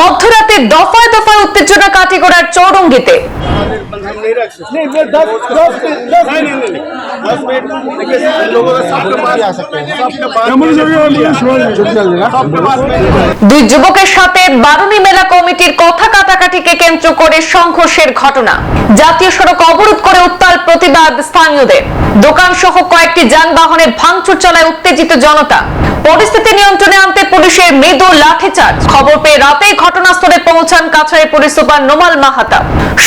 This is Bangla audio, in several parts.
মধ্যরাতে দফায় দফায় উত্তেজনা কাটিগড়ার চৌরঙ্গিতে। দুই যুবকের সাথে বারুণী মেলা কমিটির কথা কাটাকাটিকে কেন্দ্র করে সংঘর্ষের ঘটনা। জাতীয় সড়ক অবরোধ করে উত্তাল প্রতিবাদ স্থানীয়দের। দোকান সহ কয়েকটি যানবাহনের ভাঙচুর চলায় উত্তেজিত জনতা। পরিস্থিতি নিয়ন্ত্রণে আনতে পুলিশের মৃদু লাঠিচার্জ। খবর পেয়ে রাতেই ঘটনাস্থলে পৌঁছান কাছাড়ের পুলিশ সুপার নোমাল মাহাতা।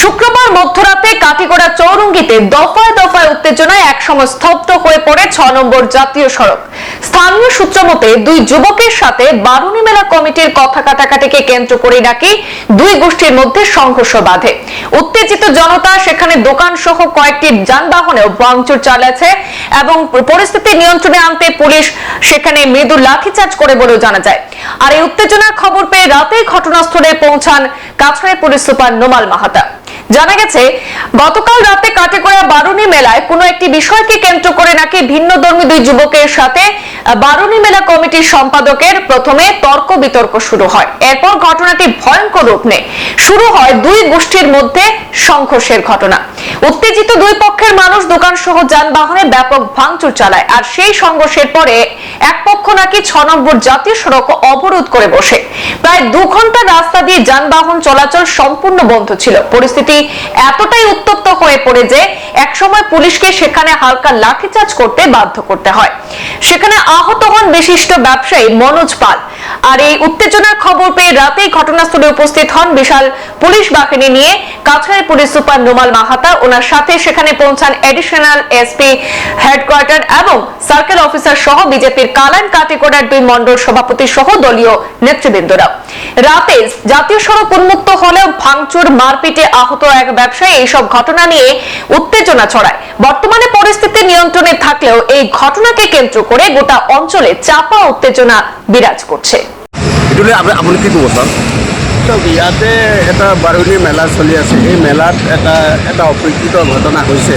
শুক্রবার মধ্যরাতে কাঠিগড়া চৌরঙ্গিতে দফায় দফায় উত্তেজনায় একসময় স্তব্ধ হয়ে পড়ে ছ নম্বর জাতীয় সড়ক। স্থানীয় সূত্র মতে, দুই যুবকের সাথে বারুণী মেলা কমিটির কথা কাটাকাটিকে কেন্দ্র করে নাকি দুই গোষ্ঠীর মধ্যে সংঘর্ষ বাধে। উত্তেজিত জনতা সেখানে দোকান সহ কয়েকটি যানবাহনেও ভাঙচুর চালাচ্ছে এবং পরিস্থিতি নিয়ন্ত্রণে আনতে পুলিশ সেখানে মৃদু লাঠিচার্জ করে বলেও জানা যায়। আর এই উত্তেজনার খবর পেয়ে রাতেই ঘটনাস্থলে পৌঁছান কাছড়াই পুলিশ সুপার নোমাল মাহাতা। জানা গেছে, গতকাল রাতে কাটেকোড়া বারুনি মেলায় কোনো একটি বিষয়কে কেন্দ্র করে নাকি ভিন্ন ধর্মী দুই যুবকের সাথে বারুনি মেলা কমিটির সম্পাদকের প্রথমে তর্ক বিতর্ক শুরু হয়। এরপর ঘটনাটি ভয়ঙ্কর রূপ নেয়। শুরু হয় দুই গোষ্ঠীর মধ্যে সংঘর্ষের ঘটনা। উত্তেজিত দুই পক্ষের মানুষ দোকান সহ যানবাহনে ব্যাপক ভাঙচুর চালায় আর সেই সংঘর্ষের পরে এক পক্ষ নাকি ছ নম্বর জাতীয় সড়ক অবরোধ করে বসে। প্রায় দু ঘণ্টা রাস্তা দিয়ে যানবাহন চলাচল সম্পূর্ণ বন্ধ ছিল। পরিস্থিতি এতটাই উত্তপ্ত হয়ে পড়ে যে একসময় পুলিশকে সেখানে হালকা লাঠিচার্জ করতে বাধ্য করতে হয়। সেখানে আহত হন বিশিষ্ট ব্যবসায়ী মনোজ পাল। আর এই উত্তেজনার খবর পেয়ে রাতেই ঘটনাস্থলে উপস্থিত হন বিশাল পুলিশ বাহিনী নিয়ে কাছাড়ের পুলিশ সুপার নোমাল মাহাতা। ওনার সাথে সেখানে পৌঁছান এডিশনাল এসপি হেডকোয়ার্টার এবং সার্কেল অফিসার সহ বিজেপির কালান কাটিকোড়ার দুই মন্ডল সভাপতি সহ দলীয় নেতৃবৃন্দরা। রাতে জাতীয় সড়ক উন্মুক্ত হলেও ভাঙচুর, মারপিটে আহত এক ব্যবসায়ী এইসব ঘটনা নিয়ে উত্তেজনা ছড়ায়। বর্তমানে পরিস্থিতি নিয়ন্ত্রণে থাকলেও এই ঘটনাকে কেন্দ্র করে গোটা অঞ্চলে চাপা উত্তেজনা বিরাজ করছে। এইটোলৈ আপুনি কি ক'ব ছাৰ? ইয়াতে এটা বাৰুণী মেলা চলি আছে। এই মেলাত এটা এটা অপ্ৰীকৃত ঘটনা হৈছে।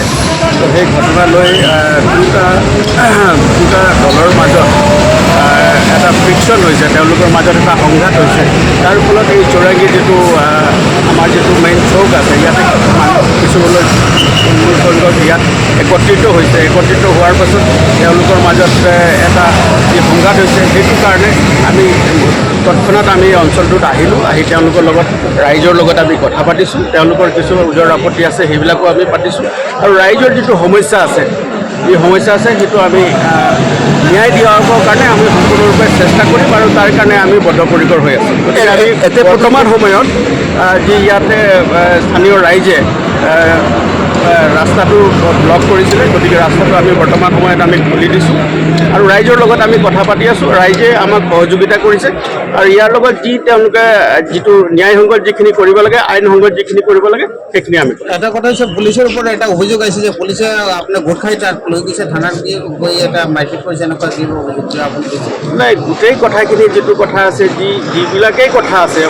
তো সেই ঘটনালৈ আহ, দুটা দুটা দলৰ মাজত এটা ফ্ৰিকশ্যন হৈছে। তেওঁলোকৰ মাজত এটা সংঘাত হৈছে। তাৰ ফলত এই চৌৰাঙ্গী যিটো আমাৰ যিটো মেইন চৌক আছে ইয়াতে কিছুলৈ সংখ্যক ইয়াত একত্ৰিত হৈছে। একত্ৰিত হোৱাৰ পাছত তেওঁলোকৰ মাজত এটা যি সংঘাত হৈছে সেইটো কাৰণে আমি তৎক্ষণাত আমি অঞ্চলটোত আহিলোঁ। আহি তেওঁলোকৰ লগত ৰাইজৰ লগত আমি কথা পাতিছোঁ। তেওঁলোকৰ কিছুমান ওজৰ আপত্তি আছে সেইবিলাকো আমি পাতিছোঁ। আৰু ৰাইজৰ যিটো সমস্যা আছে যি সমস্যা আছে সেইটো আমি ন্যায় দিয়াবৰ কাৰণে আমি সম্পূৰ্ণৰূপে চেষ্টা কৰিম আৰু তাৰ কাৰণে আমি বদ্ধপৰিকৰ হৈ আছোঁ। গতিকে আমি এতিয়া বৰ্তমান সময়ত যি ইয়াতে স্থানীয় ৰাইজে ৰাস্তাটো ব্লক কৰিছিলে গতিকে ৰাস্তাটো আমি বৰ্তমান সময়ত আমি খুলি দিছোঁ। আৰু ৰাইজৰ লগত আমি কথা পাতি আছোঁ। ৰাইজে আমাক সহযোগিতা কৰিছে। আৰু ইয়াৰ লগত যি তেওঁলোকে যিটো ন্যায়সংগত যিখিনি কৰিব লাগে আইনসংগত যিখিনি কৰিব লাগে সেইখিনি আমি এটা কথা হৈছে পুলিচৰ ওপৰত এটা অভিযোগ আহিছে যে পুলিচে আপোনাৰ গোট খাই তাত লৈ গৈছে থানাত গৈ এটা মাৰপিট কৰিছে এনেকুৱা কি নাই গোটেই কথাখিনি যিটো কথা আছে যি যিবিলাকেই কথা আছে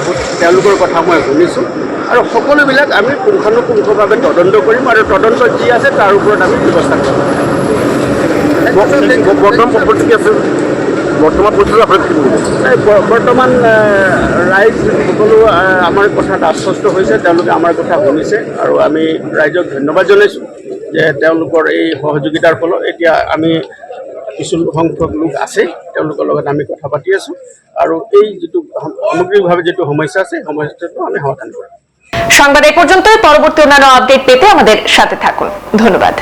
তেওঁলোকৰ কথা মই শুনিছোঁ। আৰু সকলোবিলাক আমি পুংখানুপুংখভাৱে তদন্ত কৰিম আৰু তদন্ত যি আছে তাৰ ওপৰত আমি ব্যৱস্থা কৰিম। বৰ্তমান পৰিস্থিতি আছে? বৰ্তমান পৰিস্থিতি আপুনি কি বৰ্তমান ৰাইজ সকলো আমাৰ কথাত আশ্বস্ত হৈছে তেওঁলোকে আমাৰ কথা শুনিছে আৰু আমি ৰাইজক ধন্যবাদ জনাইছোঁ যে তেওঁলোকৰ এই সহযোগিতাৰ ফলত এতিয়া আমি কিছু সংখ্যক লোক আছে তেওঁলোকৰ লগত আমি কথা পাতি আছোঁ আৰু এই যিটো সম- সামগ্ৰিকভাৱে যিটো সমস্যা আছে সমস্যাটো আমি সমাধান কৰিম। সংবাদ এ পর্যন্তই। পরবর্তী অন্যান্য আপডেট পেতে আমাদের সাথে থাকুন। ধন্যবাদ।